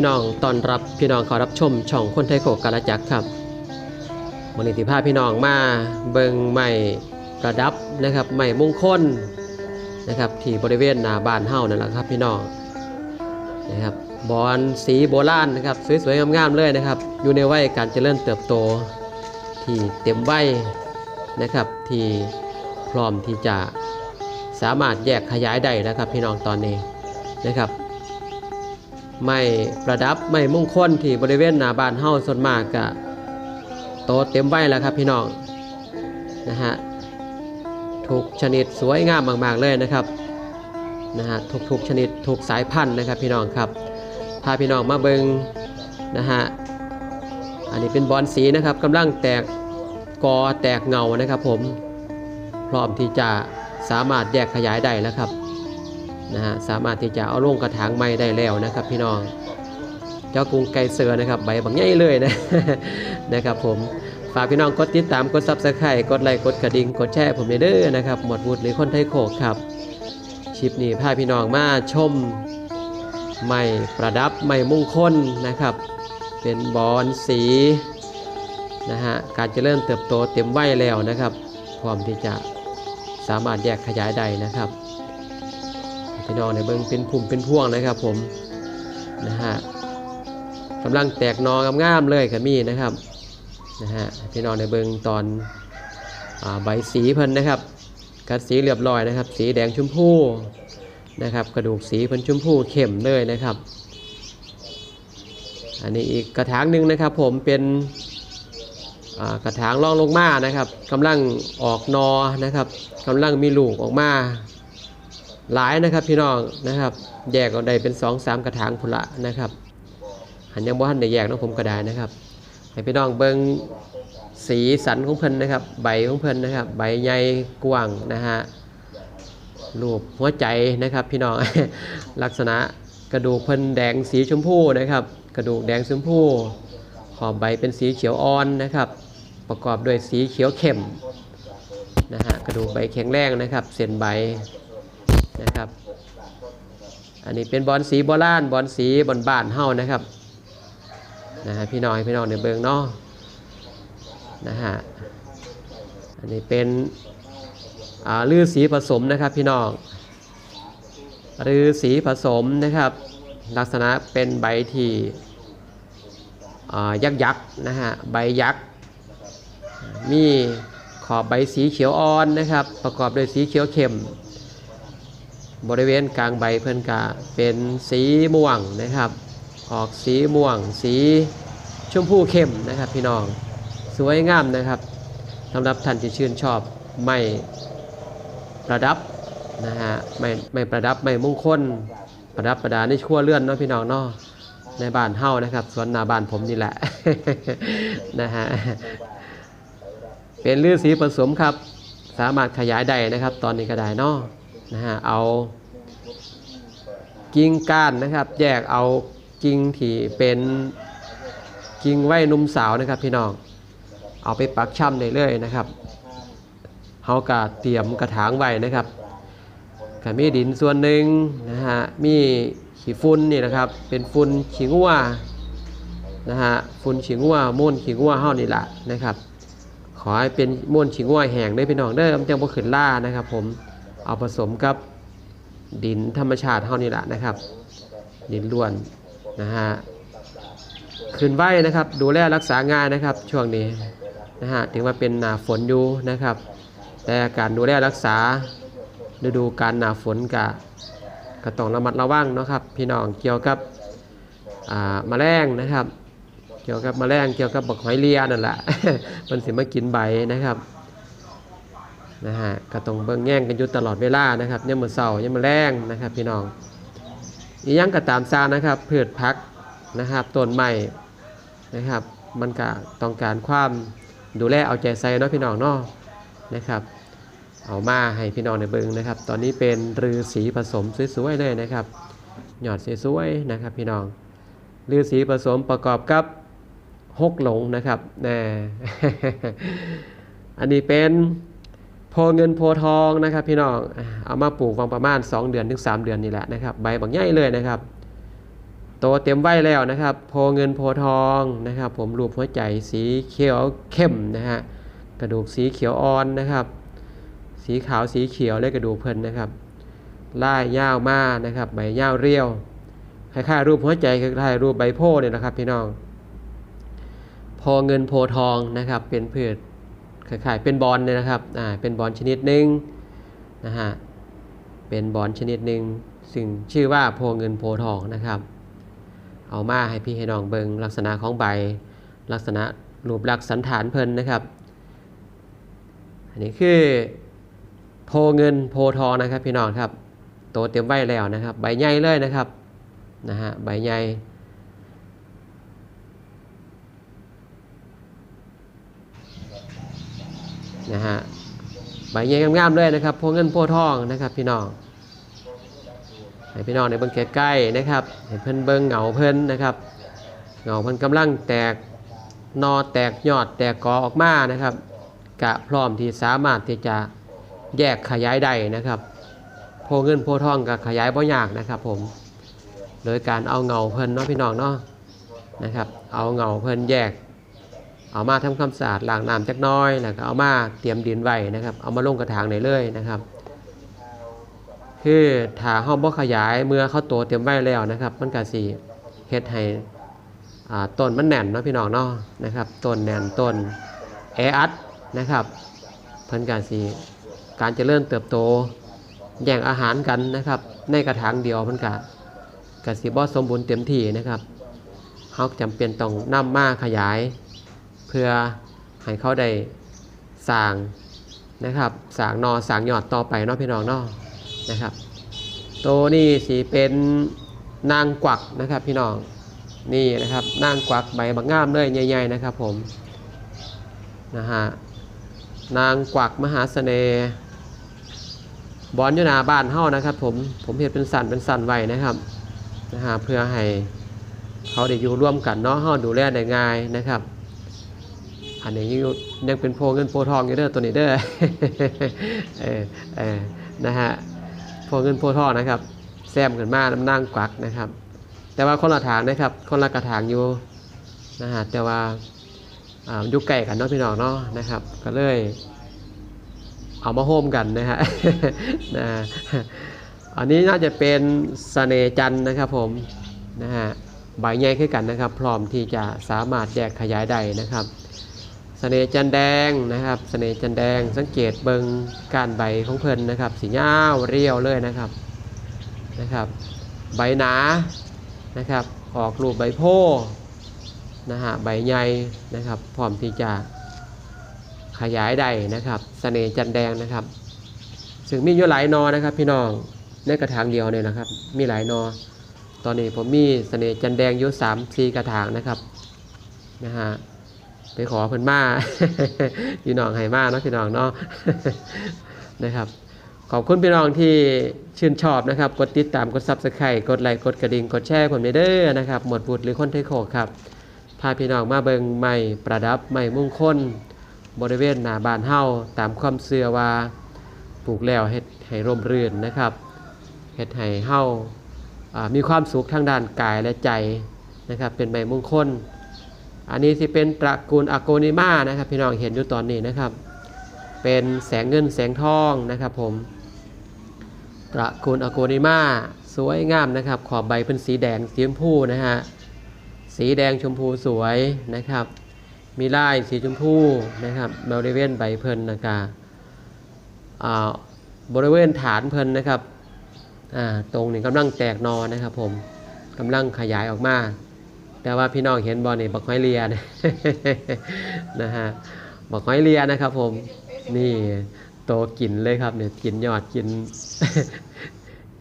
พี่น้องตอนรับพี่น้องขอรับชมช่องคนไทยโขกกาลจักครับวันนี้ที่พาพี่น้องมาเบิงใหม่ประดับนะครับใหม่มงคลนะครับที่บริเวณหน้าบ้านเฮานั่นแหละครับพี่น้องนะครับบอนสีโบราณนะครับสวยๆงามๆเลยนะครับ อยู่ในวัยการเจริญเติบโต ที่เต็มวัยนะครับที่พร้อมที่จะสามารถแยกขยายได้แล้วครับพี่น้องตอนนี้นะครับ ไม่ประดับไม่มงคลที่บริเวณหน้าบ้านเฮาส่วนมากกะโตเต็มใบแล้วครับพี่น้องนะฮะทุกชนิดสวยงามมากๆเลยนะครับนะฮะทุกๆชนิดทุกสายพันธุ์นะครับพี่น้องครับพาพี่น้องมาเบิงนะฮะอันนี้เป็นบอนสีนะครับกำลังแตกกอแตกเงานะครับผมพร้อมที่จะสามารถแยกขยายได้แล้วครับ นะฮะสามารถที่จะเอาลงกระถางไม้ได้แล้วนะครับ พี่น้อง เจ้ากรุงไก่เสือนะครับใบบางใหญ่เลยนะนะครับ ผมฝากพี่น้องกดติดตามกดซับสไครต์กดไลค์กดกระดิ่งกดแชร์ผมเด้อนะครับหมดวุฒิหรือคนไทยโขกครับชิปนี้พาพี่น้องมาชมไม้ประดับไม้มงคลนะครับ เป็นบอนสีนะฮะการเจริญเติบโตเต็มวัยแล้วนะครับ พร้อมที่จะสามารถแยกขยายได้นะครับ พี่น้องในเบิ้งเป็นพุ่มเป็นพวงนะครับผมนะฮะกำลังแตกนองามๆเลยครับมีนะครับนะฮะพี่น้องในเบิ้งตอนอใบสีเพิ่นนะครับกัดสีเรียบร้อยนะครับ สีแดงชมพูนะครับ กระดูกสีเพิ่นชมพูเข้มเลยนะครับ อันนี้อีกกระถางหนึ่งนะครับ ผมเป็นกระถางรองลงมานะครับกำลังออกนอนะครับกำลังมีลูกออกมา หลายนะครับพี่น้องนะครับ แยกออกได้เป็น2องสามกระถางพุละนะครับหันยังบ่ทันได้แยกน้องผมก็ได้นะครับ ให้พี่น้องเบิ่งสีสันของเพิ่นนะครับ ใบของเพิ่นนะครับ ใบใหญ่กว้างนะฮะรูปหัวใจนะครับพี่น้องลักษณะกระดูกเพิ่นแดงสีชมพูนะครับ กระดูกแดงชมพูขอบใบเป็นสีเขียวอ่อนนะครับ ประกอบด้วยสีเขียวเข้มนะฮะกระดูกใบแข็งแรงนะครับ เส้นใบ นะครับ อันนี้เป็นบอลสีโบราณบอลสีบอลบ้านเฮานะครับนะฮะพี่น้องพี่น้องในเบิงเนาะนะฮะอันนี้เป็นอ่าลือสีผสมนะครับพี่น้องลือสีผสมนะครับ ลักษณะเป็นใบที่อ่ายักษ์ยักษ์นะฮะใบยักษ์มีขอบใบสีเขียวอ่อนนะครับ ประกอบด้วยสีเขียวเข้ม บริเวณกลางใบเพิ่นกะเป็นสีม่วงนะครับ ออกสีม่วง สีชมพูเข้มนะครับพี่น้องสวยงามนะครับสำหรับท่านที่ชื่นชอบไม้ประดับนะฮะไม่ไม่ประดับไม่มงคลประดับประดาในชั่วเลื่อนเนาะพี่น้องเนาะในบ้านเฮานะครับสวนนาบ้านผมนี่แหละนะฮะเป็นลือสีผสมครับ สามารถขยายได้นะครับ ตอนนี้ก็ได้เนาะ นะฮะเอากิ่งก้านนะครับ แยกเอากิ่งที่เป็นกิ่งไว้นุ่มสาวนะครับพี่น้องเอาไปปักช่ำได้เลยนะครับเฮากะเตรียมกระถางไว้นะครับก็มีดินส่วนหนึ่งนะฮะมีขี้ฝุ่นนี่นะครับ เป็นฝุ่นขี้งัวนะฮะฝุ่นขี้งัวมูลขี้งัวเฮานี่แหละนะครับ ขอให้เป็นมูลขี้งัวแห้งได้พี่น้องเด้อมันจังบ่ขึ้นล่านะครับผม เอาผสมกับดินธรรมชาติเท่านี้แหละนะครับ ดินล้วนนะฮะขึ้นไหวนะครับ ดูแลรักษาง่ายนะครับ ช่วงนี้นะฮะถึงว่าเป็นหนาฝนอยู่นะครับ แต่การดูแลรักษาฤดูการหนาฝนกะก็ต้องระมัดระวังเนาะครับ พี่น้องเกี่ยวกับอ่าแมลงนะครับ เกี่ยวกับมแมลงเกี่ยวกับบักหอยเลียนั่นแหละมันสิมากินใบนะครับ นะฮะก็ต้องเบิ่งแย่งกันอยู่ตลอดเวลานะครับยามมื้อเช้ายามมื้อแรงนะครับพี่น้องอีหยังก็ตามซานะครับพืชผักนะครับต้นไม้นะครับ มันก็ต้องการความดูแลเอาใจใส่เนาะพี่น้องเนาะนะครับ เอามาให้พี่น้องในเบิ่งนะครับ ตอนนี้เป็นรือสีผสมสวยๆเลยนะครับ หยอดสวยๆนะครับพี่น้องรือสีผสมประกอบกับหกหลงนะครับแน่อันนี้เป็น โพเงินโพทองนะครับพี่น้องเอามาปลูกวังประมาณ 2 เดือนถึง 3 เดือนนี่แหละนะครับใบบางใหญ่เลยนะครับโตเต็มไว้แล้วนะครับ โพเงินโพทองนะครับ ผมรูปหัวใจสีเขียวเข้มนะฮะกระดูกสีเขียวอ่อนนะครับ สีขาวสีเขียวเลยกระดูกเพิ่นนะครับล่ายยาวมานะครับใบยาวเรียวคล้ายๆรูปหัวใจคล้ายๆรูปใบโพธิ์เนี่ยนะครับพี่น้องโพเงินโพทองนะครับเป็นพืช คล้ายๆเป็นบอลเนี่ยนะครับอ่าเป็นบอลชนิดหนึ่งนะฮะเป็นบอลชนิดหนึ่งซึ่งชื่อว่าโพเงินโพทองนะครับ เอามาให้พี่ให้น้องเบิงลักษณะของใบ ลักษณะรูปลักษณ์สันฐานเพลินนะครับ อันนี้คือโพเงินโพทองนะครับพี่น้องครับโตเต็มไว้แล้วนะครับ ใบใหญ่เลยนะครับนะฮะใบใหญ่ นะฮะใบใหญ่งามๆเลยนะครับโพเงินโพทองนะครับ พี่น้องให้พี่น้องในเบิ้งใกล้ๆนะครับให้เพิ่นเบิ้งเหงาเพิ่นนะครับเหงาเพิ่นกำลังแตกนอแตกยอดแตกกอออกมานะครับกะพร้อมที่สามารถที่จะแยกขยายได้นะครับโพเงินโพทองกับขยายบ่ยากนะครับผม โดยการเอาเงาเพิ่นเนาะพี่น้องเนาะนะครับ เอาเงาเพิ่นแยก เอามาทำความสะอาดล้างน้ำจักน้อยแล้วก็เอามาเตรียมดินไว้นะครับ เอามาลงกระถางได้เลยนะครับ คือถ้าเฮาบ่ขยายเมื่อเขาโตเต็มไว้แล้วนะครับ มันก็สิเฮ็ดให้ต้นมันแน่นเนาะพี่น้องเนาะนะครับต้นแน่นต้นแออัดนะครับเพิ่นก็สิการเจริญเติบโตแย่งอาหารกันนะครับ ในกระถางเดียวมันก็ก็สิบ่สมบูรณ์เต็มที่นะครับเฮาจำเป็นต้องนำมาขยาย เพื่อให้เขาได้สร้างนะครับสร้างนอสร้างยอดต่อไปนาะพี่น้องนาะนะครับ ตัวนี้สีเป็นนางกวักนะครับพี่น้องนี่นะครับนางกวักใบบางงามเลยใหญ่ๆนะครับผมนะฮะนางกวักมหาเสน่ห์บอนยู่หนาบ้านเฮานะครับ ผมผมเห็นเป็นสันเป็นสันไว้นะครับนะฮะเพื่อให้เขาได้อยู่ร่วมกันเนาะเฮาดูแลได้ง่ายนะครับ อันนี้ยังยังเป็นโพเงินโพทองอยู่เด้อตัวนี้เด้อเออเออนะฮะโพเงินโพทองนะครับแซมขึ้นมาน้ำนั่งกวักนะครับ แต่ว่าคนละถางนะครับ คนละกระถางอยู่นะฮะแต่ว่าอ่าอยู่ใกล้กันเนาะพี่น้องเนาะนะครับ ก็เลยเอามาโฮมกันนะฮะนะอันนี้น่าจะเป็นเสนจันนะครับผมนะฮะใบใหญ่ขึ้นกันนะครับ พร้อมที่จะสามารถแยกขยายได้นะครับ สน่ห์จันแดงนะครับเสน่ห์จันแดงสังเกตเบิงกานใบของเพิ่นนะครับ สียาเรียวเลยนะครับนะครับ ใบหนานะครับ ออกรูปใบโพนะฮะใบใหญ่นะครับพร้อมที่จะขยายได้นะครับเสน่ห์จันแดงนะครับ ซึ่งมีอยู่หลายนอนะครับ พี่น้องในกระถางเดียวเนี่ยนะครับ มีหลายนอ ตอนนี้ผมมีเสน่ห์จันแดงอยู่สามสี่กระถางนะครับนะฮะ ไปขอเพิ่นมาพี่น้องให้มาเนาะพี่น้องเนาะนะครับ ขอบคุณพี่น้องที่ชื่นชอบนะครับ กดติดตามกดซับสไครต์กดไลค์กดกระดิ่งกดแชร์ผมเด้อนะครับ หมดบุตรหรือคนเทโคครับพาพี่น้องมาเบิงใหม่ประดับใหม่มุ่งคลบริเวณหน้าบ้านเฮาตามความเชื่อว่าปลูกแล้วเฮ็ดให้ร่มรื่นนะครับเฮ็ดให้เฮาอ่ามีความสุขทางด้านกายและใจนะครับ เป็นใหม่มุ่งคล อันนี้ที่เป็นตระกูลอะโกนิมานะครับ พี่น้องเห็นอยู่ตอนนี้นะครับ เป็นแสงเงินแสงทองนะครับผม ตระกูลอะโกนิมาสวยงามนะครับ ขอบใบเป็นสีแดงสีชมพูนะฮะ สีแดงชมพูสวยนะครับ มีลายสีชมพูนะครับบริเวณใบเพลินนะครับอ่าบริเวณฐานเพลินนะครับอ่าตรงนี้กำลังแตกนอนะครับผมกำลังขยายออกมา แต่ว่าพี่น้องเห็นบอลนี่บักไม้เลียนะนะฮะบักไม้เลียนะครับ ผมนี่โตกินเลยครับเนี่ยกินยอดกิน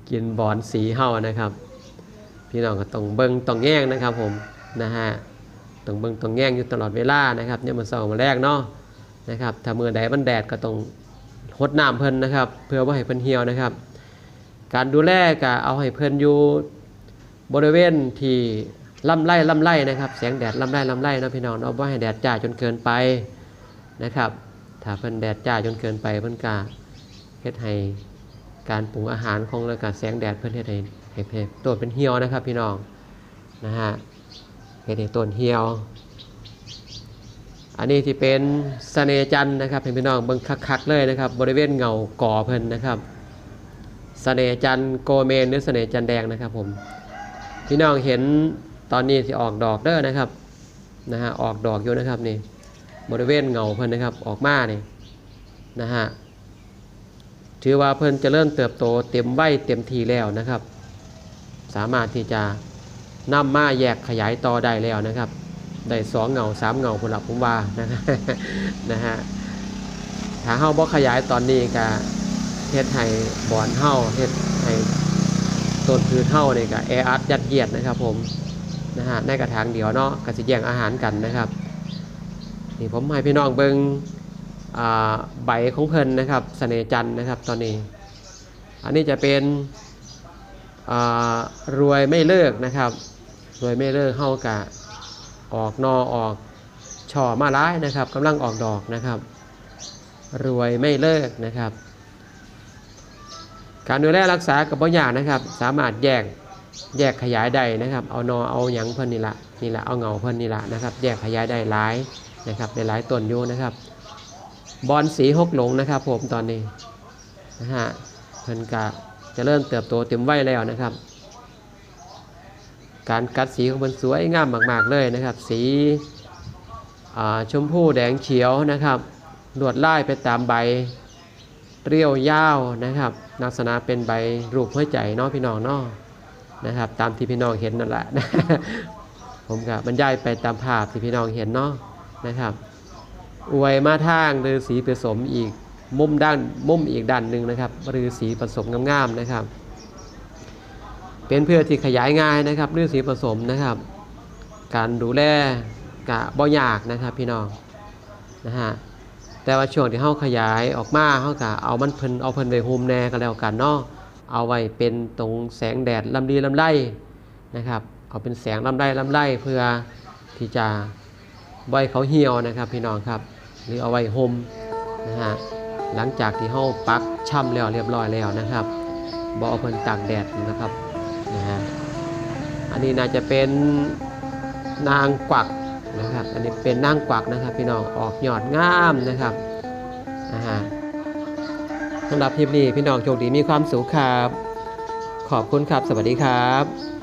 กินบอนสีเฮานะครับ พี่น้องก็ต้องเบิ้งต้องแง่งนะครับ ผมนะฮะต้องเบิ้งต้องแง่งอยู่ตลอดเวลานะครับเนี่ยมันสองมาแรกเนาะนะครับถ้ามือใดมันแดดก็ต้องหดน้ำเพิ่นนะครับ เพื่อว่าให้เพิ่นเหี่ยวนะครับ การดูแลก็เอาให้เพิ่นอยู่บริเวณที่ ลำไร่ลำไร่นะครับแสงแดดลำไร่ลำไร่นะพี่น้องเนาะว่าให้แดดจ้าจนเกินไปนะครับ ถ้าเพิ่นแดดจ้าจนเกินไปเพิ่นกาเฮ็ดให้การปรุงอาหารของแล้วก็แสงแดดเพิ่นเฮ็ดให้ให้ให้ตัวเป็นเหี่ยวนะครับ พี่น้องนะฮะเห็ดให้ต้นเหี่ยว อันนี้ที่เป็นเสนจันนะครับเห็นพี่น้องเบิ่งคักๆเลยนะครับ บริเวณเงาก่อเพิ่นนะครับเสนจันโกเมนหรือเสนจันแดงนะครับผมพี่น้องเห็น ตอนนี้ที่ออกดอกเด้อนะครับนะฮะออกดอกอยู่นะครับนี่บริเวณเงาเพิ่นนะครับออกมานี่นะฮะถือว่าเพิ่นจะเริ่มเติบโตเต็มวัยเต็มทีแล้วนะครับ สามารถที่จะนำมาแยกขยายต่อได้แล้วนะครับได้สองเงาสามเงาคนละผมว่านะนะฮะถ้าเฮาบ่ขยายตอนนี้ก็เฮ็ดให้บอนเฮาเฮ็ดให้ต้นพืชเฮานี่ก็แออัดยัดเยียดนะครับผม นะฮะในกระถางเดียวเนาะก็สิแย่งอาหารกันนะครับนี่ผมให้พี่น้องเบิ่งใบของเพลินนะครับเสน่จันนะครับตอนนี้ อันนี้จะเป็นรวยไม่เลิกนะครับ รวยไม่เลิกเฮากะออกนอออกช่อมาร้ายนะครับกำลังออกดอกนะครับ รวยไม่เลิกนะครับ การดูแลรักษากับบ่ยากนะครับ สามารถแยก แยกขยายได้นะครับ เอานอเอาหยังเพิ่นนี่ละนี่ละเอาเงาเพิ่นนี่ละนะครับ แยกขยายได้หลายนะครับในหลายต้นอยู่นะครับ บอลสีหกหลงนะครับ ผมตอนนี้นะฮะเพิ่นกะจะเริ่มเติบโตเต็มวัยแล้วนะครับ การกัดสีของมันสวยงามมาก ๆเลยนะครับ สีชมพูแดงเขียวนะครับลวดลายไปตามใบเรียวยาวนะครับ ลักษณะเป็นใบรูปหัวใจเนาะพี่น้องเนาะ นะครับ ตามที่พี่น้องเห็นนั่นแหละผมกับบรรยายไปตามภาพที่พี่น้องเห็นเนาะนะครับ อวยมาทางหรือสีผสมอีกมุมด้านมุมอีกด้านหนึ่งนะครับหรือสีผสมงามๆนะครับ เป็นเพื่อที่ขยายง่ายนะครับเรื่องสีผสมนะครับ การดูแลกะบ่ยากนะครับพี่น้องนะฮะแต่ว่าช่วงที่เฮาขยายออกมาเฮากะเอามันเพิ่นเอาเพิ่นไว้โฮมแน่ก็แล้วกันเนาะ เอาไว้เป็นตรงแสงแดดลำดีลำไรนะครับ เอาเป็นแสงลำไรลำไรเพื่อที่จะไว้เขาเหี่ยวนะครับพี่น้องครับ หรือเอาไว้โฮมนะฮะหลังจากที่เฮาปักช่ำแล้วเรียบร้อยแล้วนะครับบ่เอาเพิ่นตากแดดนะครับนะฮะอันนี้น่าจะเป็นนางกวักนะครับ อันนี้เป็นนางกวักนะครับ พี่น้องออกยอดงามนะครับนะฮะ สำหรับคลิปนี้พี่น้องโชคดีมีความสุขครับ ขอบคุณครับ สวัสดีครับ